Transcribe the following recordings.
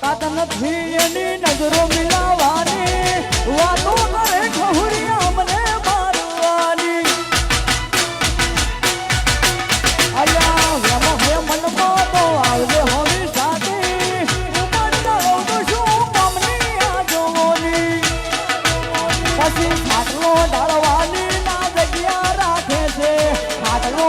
તાકાત નથી એની નજરો મિલાવાની. વાતો કરે ખહુરિયા મને મારવાની. ઢળવાની ના જગ્યા રાખે છે. ખાટલો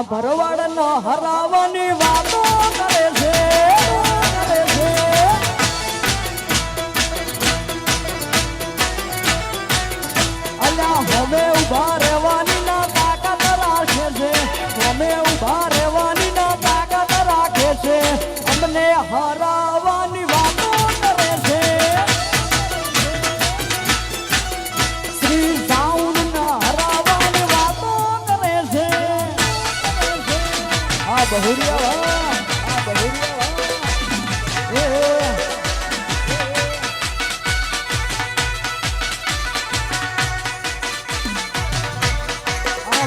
આ ભરવાડ નો હરાવાની વાતો કરે છે. બહુરિયા આ બહુરિયા. એ, એ. આ